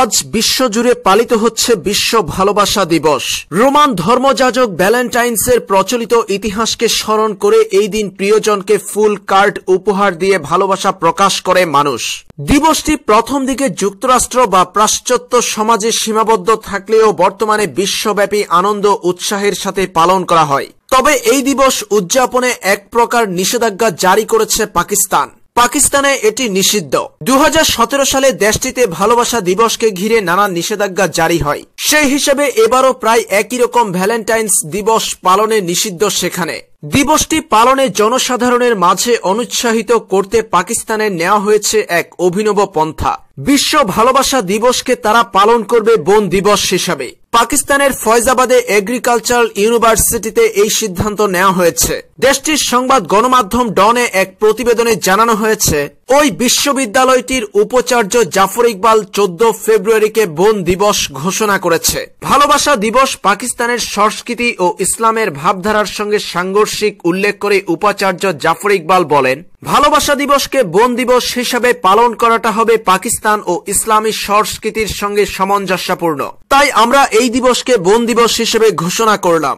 আজ বিশ্বজুড়ে পালিত হচ্ছে বিশ্ব ভালোবাসা দিবস। রোমান ধর্মযাজক ভ্যালেন্টাইন্সের প্রচলিত ইতিহাসকে স্মরণ করে এই দিন প্রিয়জনকে ফুল কার্ড উপহার দিয়ে ভালোবাসা প্রকাশ করে মানুষ। দিবসটি প্রথম দিকে যুক্তরাষ্ট্র বা পাশ্চাত্য সমাজে সীমাবদ্ধ থাকলেও বর্তমানে বিশ্বব্যাপী আনন্দ উৎসাহের সাথে পালন করা হয়। তবে এই দিবস উদযাপনে এক প্রকার নিষেধাজ্ঞা জারি করেছে পাকিস্তান। পাকিস্তানে এটি নিষিদ্ধ। দু হাজার সতেরো সালে দেশটিতে ভালোবাসা দিবসকে ঘিরে নানা নিষেধাজ্ঞা জারি হয়। সেই হিসেবে এবারও প্রায় একই রকম ভ্যালেন্টাইন্স দিবস পালনে নিষিদ্ধ সেখানে। দিবসটি পালনে জনসাধারণের মাঝে অনুৎসাহিত করতে পাকিস্তানে নেওয়া হয়েছে এক অভিনব পন্থা। বিশ্ব ভালোবাসা দিবসকে তারা পালন করবে বন দিবস হিসাবে। পাকিস্তানের ফয়জাবাদে এগ্রিকালচারাল ইউনিভার্সিটিতে এই সিদ্ধান্ত নেওয়া হয়েছে। দেশটির সংবাদ গণমাধ্যম ডনে এক প্রতিবেদনে জানানো হয়েছে ওই বিশ্ববিদ্যালয়টির উপাচার্য জাফর ইকবাল চোদ্দ ফেব্রুয়ারিকে বন দিবস ঘোষণা করেছে। ভালোবাসা দিবস পাকিস্তানের সংস্কৃতি ও ইসলামের ভাবধারার সঙ্গে সাংঘর্ষিক উল্লেখ করে উপাচার্য জাফর ইকবাল বলেন, ভালোবাসা দিবসকে বন দিবস হিসাবে পালন করাটা হবে পাকিস্তান ও ইসলামী সংস্কৃতির সঙ্গে সামঞ্জস্যপূর্ণ। তাই আমরা এই দিবসকে বন দিবস হিসেবে ঘোষণা করলাম।